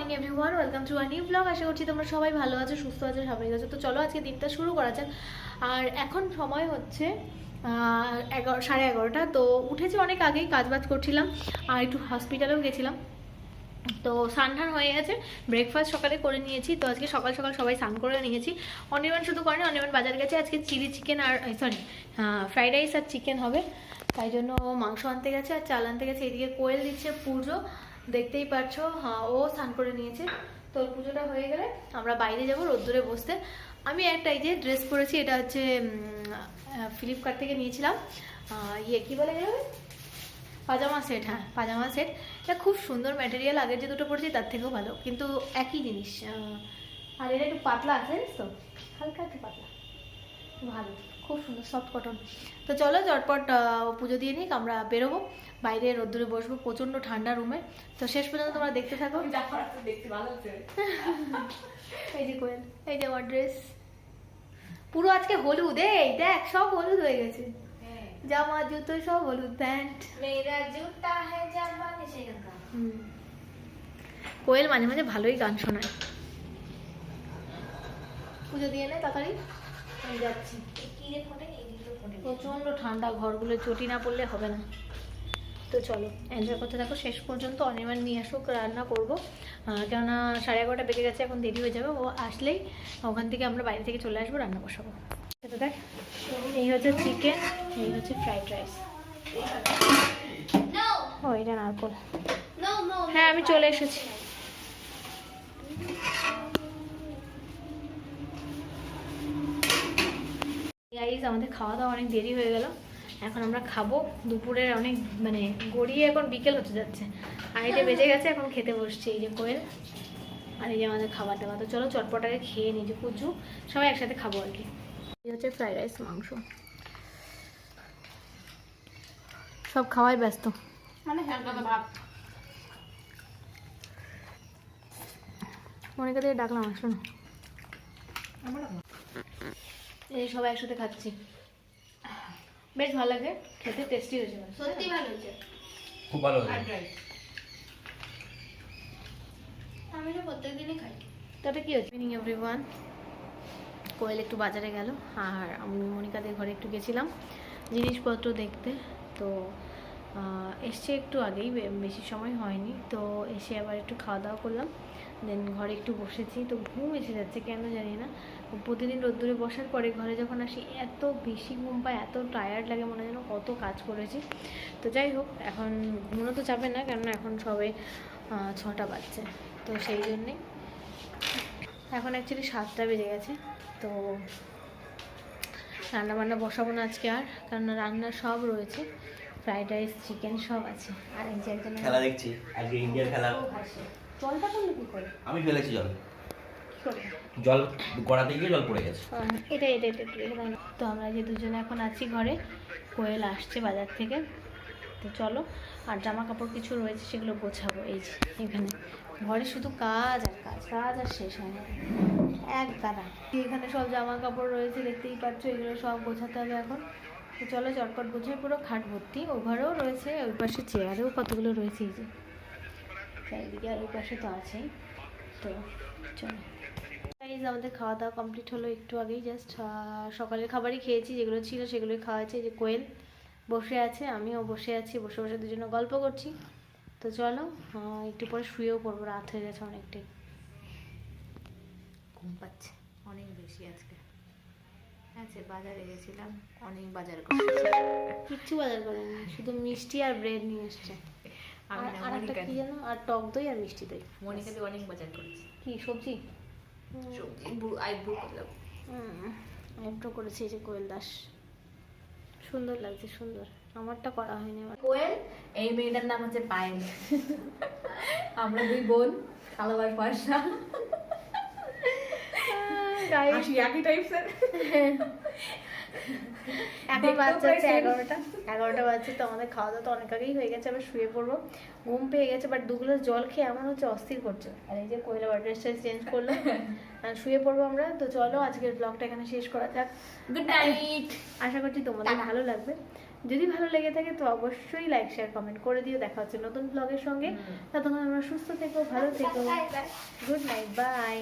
Morning everyone welcome to a new blog আশা করছি তোমরা সবাই ভালো আছো, সুস্থ আছো, স্বাভাবিক আছো। তো চলো আজকে দিনটা শুরু করা যাক। আর এখন সময় হচ্ছে এগারো, সাড়ে এগারোটা। তো উঠেছি অনেক আগেই কাজ বাজ করছিলাম। আর একটু হসপিটালেও গেছিলাম। তো স্নান টান হয়ে গেছে। ব্রেকফাস্ট সকালে করে নিয়েছি। তো আজকে সকাল সকাল সবাই স্নান করে নিয়েছি। অনির্বাণ শুধু করেনি অনির্বাণ বাজার গেছে। আজকে চিলি চিকেন আর সরি ফ্রাইড রাইস আর চিকেন হবে। তাই জন্য মাংস আনতে গেছে আর চাল আনতে গেছে। এদিকে কোয়েল দিচ্ছে পুজো। দেখতেই পাচ্ছো হ্যাঁ ও স্নান করে নিয়েছে। তো পুজোটা হয়ে গেলে আমরা বাইরে যাব রোদ্দুরে বসতে। আমি একটা এই যে ড্রেস পরেছি, এটা হচ্ছে ফ্লিপকার্ট থেকে নিয়েছিলাম। ইয়ে কী বলে যাবে পাজামা সেট হ্যাঁ পাজামা সেট এটা খুব সুন্দর ম্যাটেরিয়াল আগের যে দুটো পড়েছি তার থেকেও ভালো। কিন্তু একই জিনিস আর এটা একটু পাতলা আছে তো? হালকা একটু পাতলা। ভালো খুব সুন্দর সফট কটন তো চলো চটপট পুজো দিয়ে নিক আমরা বেরোবো। বাইরে রোদ্দুরে বসবো প্রচণ্ড ঠান্ডা রুমে তো শেষ পর্যন্ত তোমরা দেখতে থাকো। দেখতে ভালো এই যে কোয়েল এই যে আমার ড্রেস পুরো আজকে হলুদ এই দেখ সব হলুদ হয়ে গেছে। জামা জুতো সব হলুদ প্যান্ট। মেরা জুতা হ্যায় গান গাও। হুম। কোয়েল মাঝে মাঝে ভালোই গান শোনায়। পুজো দিয়ে নেয় তাড়াতাড়ি। যাচ্ছি। প্রচণ্ড ঠান্ডা ঘরগুলো চটি না পড়লে হবে না। তো চলো এনজয় করতে থাকো। শেষ পর্যন্ত অনির্বাণ নিয়ে আসুক রান্না করব। কেননা সাড়ে এগারোটা বেজে গেছে এখন দেরি হয়ে যাবে। ও আসলেই ওখান থেকে আমরা বাইরে থেকে চলে আসব রান্না বসাবো। সেটা দেখ এই হচ্ছে চিকেন এই হচ্ছে ফ্রাইড রাইস ও এটা নারকল। হ্যাঁ আমি চলে এসেছি। গাইজ আমাদের খাওয়া দাওয়া অনেক দেরি হয়ে গেল। এখন আমরা খাব। দুপুরের অনেক মানে গড়িয়ে এখন বিকেল হতে যাচ্ছে। আড়াইটে বেজে গেছে এখন খেতে বসছি। এই যে কোয়েল আর এই যে আমাদের খাবার দাবার তো চলো চটপটাকে খেয়ে নিই যে কুচু। সবাই একসাথে খাব আর কি। এই হচ্ছে ফ্রাইড রাইস মাংস। সব খাওয়াই ব্যস্ত। মানে মনিকা থেকে ডাকলাম আসো না। এই সবাই একসাথে খাচ্ছি। বেশ ভালো লাগে খেতে টেস্টি হয়েছে সত্যি ভালো হয়েছে। খুব ভালো হয়েছে। আমি তো প্রত্যেকদিনই খাই। তাতে কি হচ্ছে ইভিনিং এভরিওয়ান কোয়েল একটু বাজারে গেল। আর আমি মনিকাদের ঘরে একটু গেছিলাম। জিনিসপত্র দেখতে। তো এসছে একটু আগেই বেশি সময় হয়নি, তো এসে আবার একটু খাওয়া দাওয়া করলাম। দেন ঘরে একটু বসেছি, তো ঘুম এসে যাচ্ছে, কেন জানি না। প্রতিদিন রোদ্দুরে বসার পরে ঘরে যখন আসি, এত বেশি ঘুম পায়, এত টায়ার্ড লাগে, মনে যেন কত কাজ করেছি। তো যাই হোক, এখন ঘুমোনো তো যাবে না, কেননা এখন সবে ছটা বাজছে। তো সেই জন্যে এখন অ্যাকচুয়ালি সাতটা বেজে গেছে, তো রান্না বান্না বসাবো না আজকে আর কারণ রান্না সব রয়েছে। ফ্রাইড রাইস চিকেন সব আছে। আর এই যে একজন খেলা দেখছি আজকে ইন্ডিয়ার খেলা। জলটা করলে কি করে? আমি ফেলেছি জল। জল গড়াতে গিয়ে জল পড়ে গেছে। এটা এটা এটা এটা, তো আমরা যে দুজনে এখন আছি ঘরে কোয়েল আসছে বাজার থেকে। তো চলো আর জামা কাপড় কিছু রয়েছে সেগুলো গোছাবো। এই যে এখানে। ঘরে শুধু কাজ আর কাজ কাজ আর শেষ হয় না। এক তারা এখানে সব জামা কাপড় রয়েছে দেখতেই পাচ্ছ এগুলো সব গোছাতে হবে এখন। তো চলো চটপট গোছাই পুরো খাট ভর্তি। ও ঘরেও রয়েছে, ওই পাশে চেয়ারেও কতগুলো রয়েছে এই যে। চারিদিকে আর ওই পাশে তো আছেই। তো চলো। গাইজ আমাদের খাওয়া দাওয়া কমপ্লিট হলো একটু আগেই জাস্ট সকালের খাবারই খেয়েছি, যেগুলো ছিল সেগুলোই খাওয়া হয়েছে। যে কোয়েল বসে আছে, আমিও বসে আছি, বসে বসে দুজনে গল্প করছি। তো চলো একটু পরে শুয়েও পড়ব, রাত হয়ে গেছে অনেকটাই। ঘুম পাচ্ছে, অনেক বেশি আজকে। আছে বাজারে গেছিলাম অনেক বাজার করেছি। কিচ্ছু বাজার করেনি শুধু মিষ্টি আর ব্রেড নিয়ে এসছে। আমি আর না মনিকা কি যেন? আর টক দই আর মিষ্টি দই। অনেক বাজার করেছি। কি সবজি? সবজি আইব্রু করলাম। আইব্রো করেছে যে কোয়েল দাস। সুন্দর লাগছে সুন্দর। আমারটা করা হয়নি আমার কোয়েল এই মেয়েটার নাম হচ্ছে পায়েল। আমরা দুই বোন কালোবার পয়সা হাসি একই টাইপসের এখন দেখতেও হচ্ছে এগারোটা। এগারোটা বাজছে তো আমাদের খাওয়া দাওয়া তো অনেক আগেই হয়ে গেছে আবার শুয়ে পড়ব। ঘুম পেয়ে গেছে বাট জল খেয়ে হচ্ছে অস্থির করছে। আর এই যে কোয়েলা ড্রেসটা চেঞ্জ করল শুয়ে পড়ব আমরা। তো চলো আজকের ব্লগটা এখানে শেষ করা যাক। গুড নাইট আশা করছি তোমাদের ভালো লাগবে। যদি ভালো লেগে থাকে তো অবশ্যই লাইক শেয়ার কমেন্ট করে দিও। দেখা হচ্ছে নতুন ব্লগের সঙ্গে। ততক্ষণ আমরা সুস্থ থেকো ভালো থেকো। Good night bye